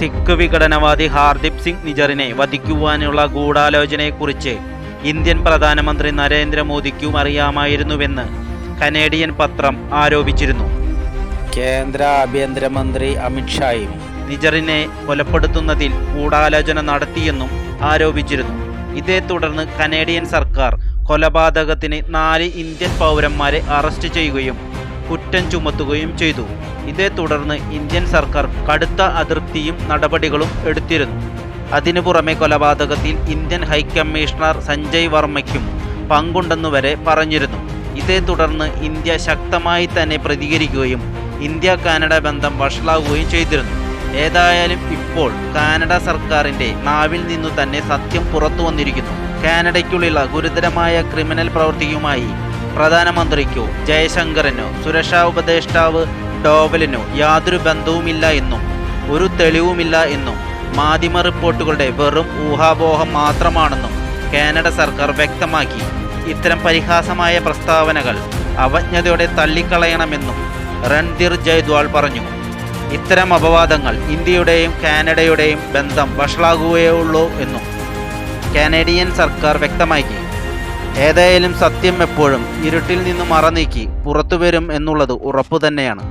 സിഖ് വിഘടനവാദി ഹാർദീപ് സിംഗ് നിജറിനെ വധിക്കുവാനുള്ള ഗൂഢാലോചനയെക്കുറിച്ച് ഇന്ത്യൻ പ്രധാനമന്ത്രി നരേന്ദ്രമോദിക്കും അറിയാമായിരുന്നുവെന്ന് കനേഡിയൻ പത്രം ആരോപിച്ചിരുന്നു. കേന്ദ്ര ആഭ്യന്തരമന്ത്രി അമിത്ഷായും നിജറിനെ കൊലപ്പെടുത്തുന്നതിൽ ഗൂഢാലോചന നടത്തിയെന്നും ആരോപിച്ചിരുന്നു. ഇതേ തുടർന്ന് കനേഡിയൻ സർക്കാർ കൊലപാതകത്തിന് നാല് ഇന്ത്യൻ പൗരന്മാരെ അറസ്റ്റ് ചെയ്യുകയും കുറ്റം ചുമത്തുകയും ചെയ്തു. ഇതേ തുടർന്ന് ഇന്ത്യൻ സർക്കാർ കടുത്ത അതൃപ്തിയും നടപടികളും എടുത്തിരുന്നു. അതിനു പുറമെ കൊലപാതകത്തിൽ ഇന്ത്യൻ ഹൈക്കമ്മീഷണർ സഞ്ജയ് വർമ്മയ്ക്കും പങ്കുണ്ടെന്നു വരെ പറഞ്ഞിരുന്നു. ഇതേ തുടർന്ന് ഇന്ത്യ ശക്തമായി തന്നെ പ്രതികരിക്കുകയും ഇന്ത്യ കാനഡ ബന്ധം വഷളാവുകയും ചെയ്തിരുന്നു. ഏതായാലും ഇപ്പോൾ കാനഡ സർക്കാരിന്റെ നാവിൽ നിന്നു തന്നെ സത്യം പുറത്തു വന്നിരിക്കുന്നു കാനഡയ്ക്കുള്ളിലുള്ള ഗുരുതരമായ ക്രിമിനൽ പ്രവൃത്തിയുമായി പ്രധാനമന്ത്രിക്കോ ജയശങ്കറിനോ സുരക്ഷാ ഉപദേഷ്ടാവ് ഡോവലിനോ യാതൊരു ബന്ധവുമില്ല എന്നും ഒരു തെളിവുമില്ല എന്നും മാധ്യമ റിപ്പോർട്ടുകളുടെ വെറും ഊഹാപോഹം മാത്രമാണെന്നും കാനഡ സർക്കാർ വ്യക്തമാക്കി. ഇത്തരം പരിഹാസമായ പ്രസ്താവനകൾ അവജ്ഞതയോടെ തള്ളിക്കളയണമെന്നും രൺധീർ ജയ്ദ്വാൾ പറഞ്ഞു. ഇത്തരം അപവാദങ്ങൾ ഇന്ത്യയുടെയും കാനഡയുടെയും ബന്ധം വഷളാകുകയുള്ളൂ എന്നും കാനഡിയൻ സർക്കാർ വ്യക്തമാക്കി. ഏതായാലും സത്യം എപ്പോഴും ഇരുട്ടിൽ നിന്ന് മറനീക്കി പുറത്തുവരും എന്നുള്ളത് ഉറപ്പു തന്നെയാണ്